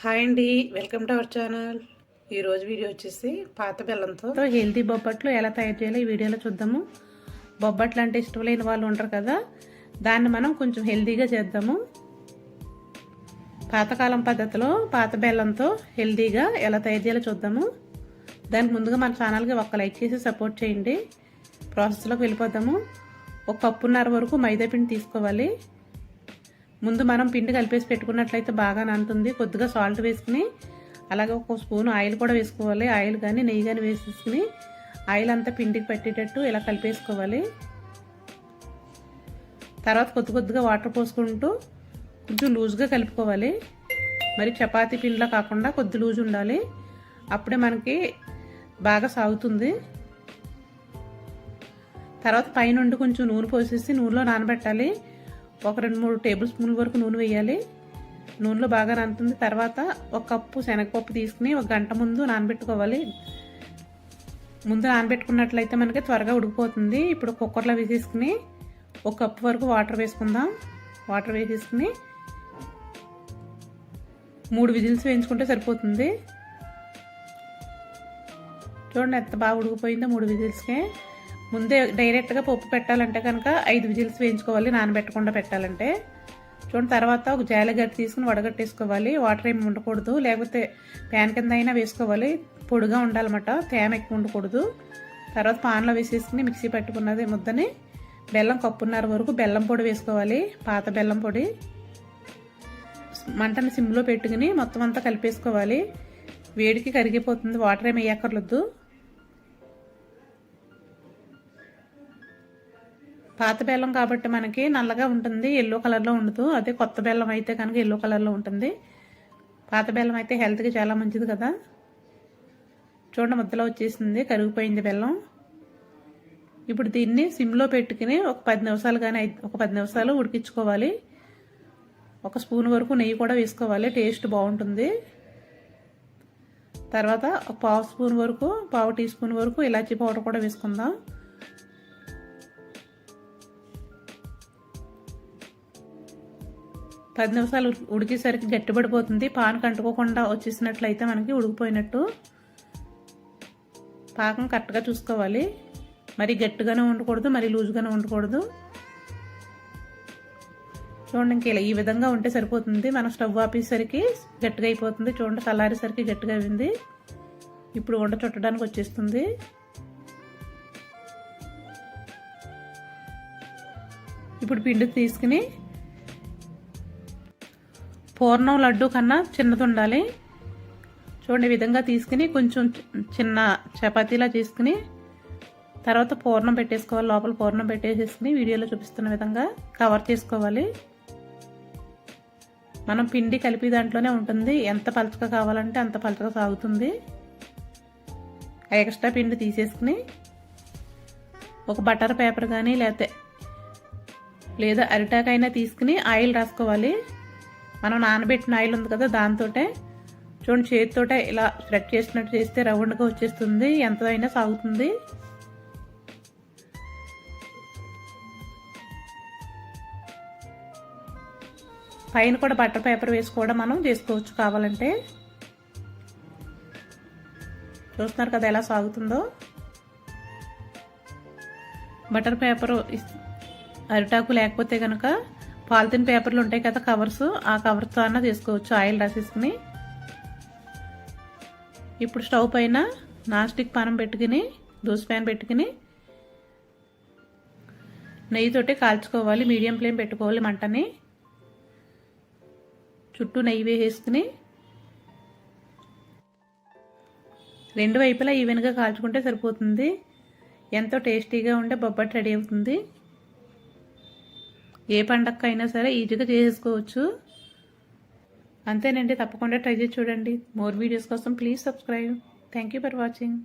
Hi అండి welcome to our channel. ఈరోజు video వచ్చేసి పాత బెల్లంతో. హెల్తీ బొబ్బట్లు ఎలా తయారు చేయాలో ఈ వీడియోలో చూద్దాము. బొబ్బట్లు అంటే ఇష్టం లేని వాళ్ళు ఉంటారు కదా. దాన్ని మనం కొంచెం హెల్తీగా చేద్దాము. పాతకాలం పద్ధతిలో పాత బెల్లంతో హెల్తీగా ఎలా తయారు చేయాలో చూద్దాము. దానికి ముందుగా మన ఛానల్కి ఒక్క లైక్ చేసి సపోర్ట్ చేయండి. ప్రాసెస్లోకి వెళ్ళిపోదాము. ఒక కప్పున్నర వరకు మైదా పిండి తీసుకోవాలి. ముందు మనం పిండి కలిపేసి పెట్టుకున్నట్లయితే బాగా నానుతుంది కొద్దిగా సాల్ట్ వేసుకుని అలాగే ఒక స్పూన్ ఆయిల్ కూడా వేసుకోవాలి. ఆయిల్ కానీ నెయ్యి కానీ వేసేసుకుని ఆయిల్ అంతా పిండికి పెట్టేటట్టు ఇలా కలిపేసుకోవాలి. తర్వాత కొద్ది కొద్దిగా వాటర్ పోసుకుంటూ కొంచెం లూజ్గా కలుపుకోవాలి. మరి చపాతీ పిండిలో కాకుండా కొద్ది లూజ్ ఉండాలి. అప్పుడే మనకి బాగా సాగుతుంది. తర్వాత పైనుండి కొంచెం నూనె పోసేసి నూనెలో నానబెట్టాలి. ఒక రెండు మూడు టేబుల్ స్పూన్ల వరకు నూనె వేయాలి. నూనెలో బాగా నానుతుంది తర్వాత ఒక కప్పు శనగపప్పు తీసుకుని ఒక గంట ముందు నానబెట్టుకోవాలి. ముందు నానబెట్టుకున్నట్లయితే మనకి త్వరగా ఉడికిపోతుంది. ఇప్పుడు కుక్కర్లో వేసేసుకుని ఒక కప్పు వరకు వాటర్ వేసుకుందాం. వాటర్ వేసేసుకుని మూడు విజిల్స్ వేయించుకుంటే సరిపోతుంది. చూడండి ఎంత బాగా ఉడికిపోయిందో మూడు విజిల్స్కే. ముందే డైరెక్ట్గా పప్పు పెట్టాలంటే కనుక ఐదు విజిల్స్ వేయించుకోవాలి నానబెట్టకుండా పెట్టాలంటే. చూడండి తర్వాత ఒక జాలిగడ్డ తీసుకుని వడగట్టేసుకోవాలి. వాటర్ ఏమి ఉండకూడదు. లేకపోతే ప్యాన్ కింద అయినా వేసుకోవాలి. పొడిగా ఉండాలన్నమాట. తేమ ఎక్కువ ఉండకూడదు. తర్వాత పాన్లో వేసేసుకుని మిక్సీ పట్టుకున్నది ముద్దని. బెల్లం కప్పున్నర వరకు బెల్లం పొడి వేసుకోవాలి. పాత బెల్లం పొడి. మంటను సిమ్లో పెట్టుకుని మొత్తం అంతా కలిపేసుకోవాలి. వేడికి కరిగిపోతుంది. వాటర్ ఏమి వేయక్కర్లేదు. పాత బెల్లం కాబట్టి మనకి నల్లగా ఉంటుంది ఎల్లో కలర్లో ఉండదు. అదే కొత్త బెల్లం అయితే కనుక ఎల్లో కలర్లో ఉంటుంది. పాత బెల్లం అయితే హెల్త్కి చాలా మంచిది కదా. చూడండి ముద్దలో వచ్చేసింది కరిగిపోయింది బెల్లం. ఇప్పుడు దీన్ని సిమ్లో పెట్టుకుని ఒక పది నిమిషాలు కానీ ఒక పది నిమిషాలు ఉడికించుకోవాలి. ఒక స్పూన్ వరకు నెయ్యి కూడా వేసుకోవాలి టేస్ట్ బాగుంటుంది. తర్వాత ఒక పావు స్పూన్ వరకు పావు టీ స్పూన్ వరకు ఇలాచీ పౌడర్ కూడా వేసుకుందాం. పది నిమిషాలు ఉడికేసరికి గట్టిపడిపోతుంది. పాన్ కంటుకోకుండా వచ్చేసినట్లయితే మనకి ఉడికిపోయినట్టు పాకం కరెక్ట్గా చూసుకోవాలి. మరి గట్టిగానే ఉండకూడదు మరి లూజ్గానే ఉండకూడదు చూడండి ఇంక ఇలా ఈ విధంగా ఉంటే సరిపోతుంది. మనం స్టవ్ ఆపేసరికి గట్టిగా అయిపోతుంది. చూడండి చల్లారేసరికి గట్టిగా అయింది. ఇప్పుడు వంట చుట్టడానికి వచ్చేస్తుంది. ఇప్పుడు పిండి తీసుకుని పూర్ణం లడ్డు కన్నా చిన్నది ఉండాలి చూడండి విధంగా తీసుకుని కొంచెం చిన్న చపాతీలా తీసుకుని తర్వాత పూర్ణం పెట్టేసుకోవాలి. లోపల పూర్ణం పెట్టేసేసుకుని వీడియోలో చూపిస్తున్న విధంగా కవర్ చేసుకోవాలి. మనం పిండి కలిపి దాంట్లోనే ఉంటుంది. ఎంత పలచగా కావాలంటే అంత పలచగా సాగుతుంది ఎక్స్ట్రా పిండి తీసేసుకుని ఒక బటర్ పేపర్ కానీ లేకపోతే లేదా అరిటాకైనా తీసుకుని ఆయిల్ రాసుకోవాలి. మనం నానబెట్టిన ఆయిల్ ఉంది కదా దాంతో చూడండి చేతితోటే ఇలా స్ప్రెడ్ చేసినట్టు చేస్తే రౌండ్గా వచ్చేస్తుంది ఎంత అయినా సాగుతుంది. పైన కూడా బట్టర్ పేపర్ వేసి కూడా మనం చేసుకోవచ్చు కావాలంటే. చూస్తున్నారు కదా ఎలా సాగుతుందో. బటర్ పేపర్ అరిటాకు లేకపోతే కనుక పాలిథిన్ పేపర్లు ఉంటాయి కదా కవర్స్ ఆ కవర్తో అన్న తీసుకోవచ్చు ఆయిల్ రాసేసుకుని. ఇప్పుడు స్టవ్ పైన నాస్టిక్ పానం పెట్టుకుని దోశ ప్యాన్ పెట్టుకుని నెయ్యితోటి కాల్చుకోవాలి మీడియం ఫ్లేమ్ పెట్టుకోవాలి మంటని. చుట్టూ నెయ్యి వేసేసుకుని రెండు వైపులా ఈవెన్గా కాల్చుకుంటే సరిపోతుంది. ఎంతో టేస్టీగా ఉంటే బొబ్బట్ రెడీ అవుతుంది. ఏ పండగకైనా సరే ఈజీగా చేసేసుకోవచ్చు. అంతేనండి తప్పకుండా ట్రై చేసి చూడండి. మోర్ వీడియోస్ కోసం please subscribe. Thank you for watching